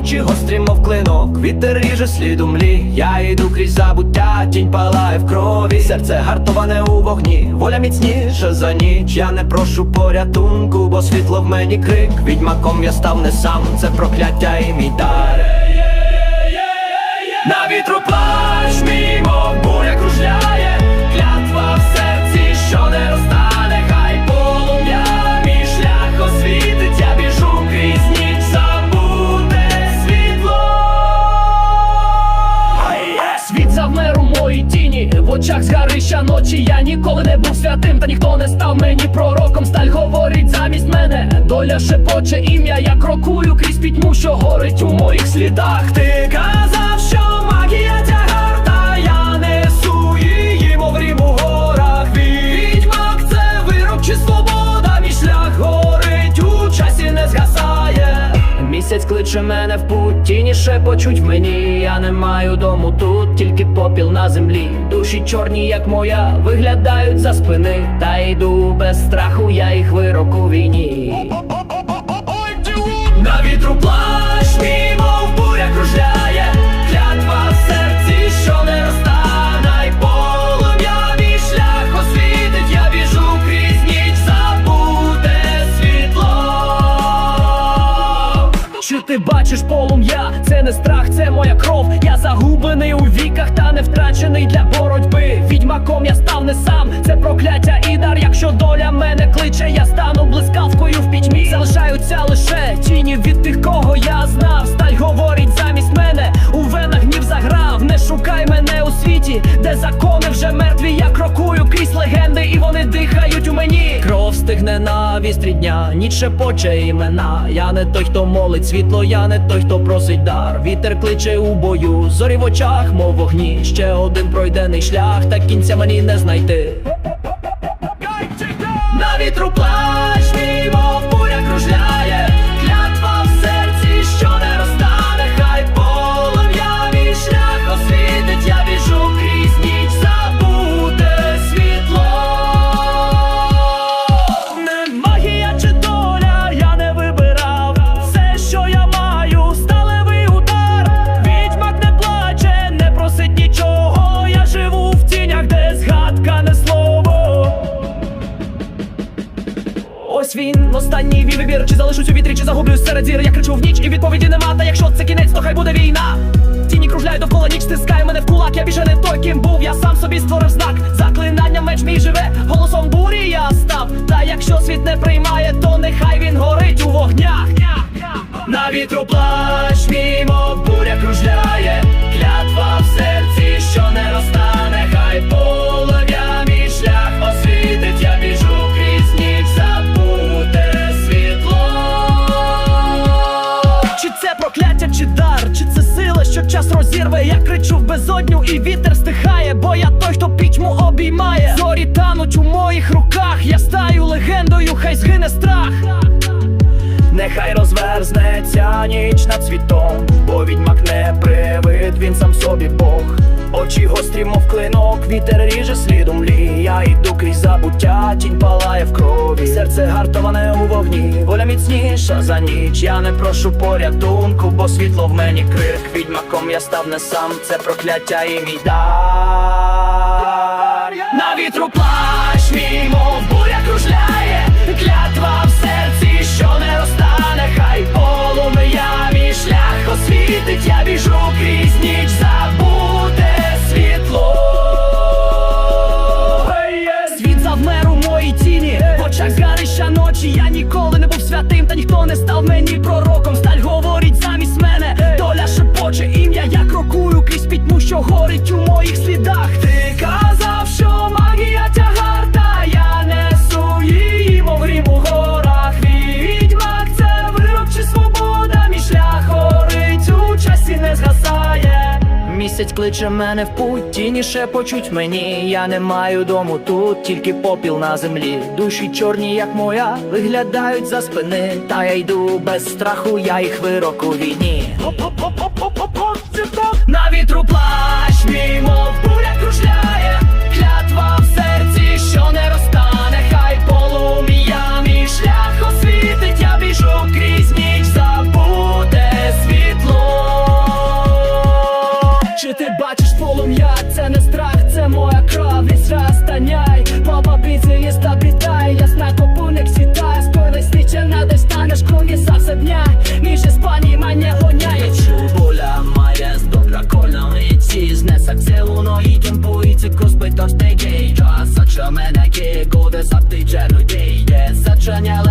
очі гострі, мов клинок, вітер ріже слід у млі. Я йду крізь забуття, тінь палає в крові, серце гартоване у вогні, воля міцніша за ніч. Я не прошу порятунку, бо світло в мені крик. Відьмаком я став не сам, це прокляття і мій дар. На вітру плащ очах згарища ночі. Я ніколи не був святим, та ніхто не став мені пророком. Сталь говорить замість мене. Доля шепоче ім'я, я крокую крізь пітьму, що горить у моїх слідах. Ти Місяць кличе мене в путь, тіні шепочуть мені. Я не маю дому тут, тільки попіл на землі. Душі чорні, як моя, виглядають за спини. Та йду без страху, я їх вирок у війні. На вітру плащ мій, ти бачиш полум'я? Це не страх, це моя кров. Я загублений у віках, та не втрачений для боротьби. Відьмаком я став не сам, це прокляття і дар. Якщо доля мене кличе, я стану блискавкою в пітьмі. Залишаються лише тіні від тих, кого я знав. Сталь говорить замість мені. ненавість рідня, ніч шепоче імена. Я не той, хто молить світло, я не той, хто просить дар. Вітер кличе у бою, зорі в очах, мов вогні. Ще один пройдений шлях, та кінця мені не знайти. На вітру плач, мій, мов буря кружляє, останній мій вибір. Чи залишусь у вітрі, чи загублюсь серед зір. Я кричу в ніч і відповіді нема. Та якщо це кінець, то хай буде війна. Тіні кружляють довкола ніч, стискає мене в кулак. Я більше не той, ким був. Я сам собі створив знак. Заклинання меч мій живе, голосом бурі я став. Та якщо світ не приймає, то нехай він горить у вогнях. На вітру плащ час? Я кричу в безодню, і вітер стихає, бо я той, хто пічму обіймає. Зорі тануть у моїх руках, розверзнеться ніч над світом, бо відьмак не привид, він сам собі Бог. Очі гострі, мов клинок, вітер ріже слідом млі. Я йду крізь забуття, тінь палає в крові. Серце гартоване у вогні, воля міцніша за ніч. Я не прошу порятунку, бо світло в мені крик. Відьмаком я став не сам, це прокляття і мій дар. На вітру плащ мій, мов буря кружляє, клятва що горить у моїх слідах. Ти казав, що магія тягар, та я несу її, мов грім у горах. Відьмак це вирок чи свобода, мій шлях горить, у часі не згасає. Місяць кличе мене в путь, тіні шепочуть мені. Я не маю дому тут, тільки попіл на землі. Душі чорні, як моя, виглядають за спини. Та я йду без страху, я їх вирок у війні. На вітру плащ мій, but don't stay gay Just such a man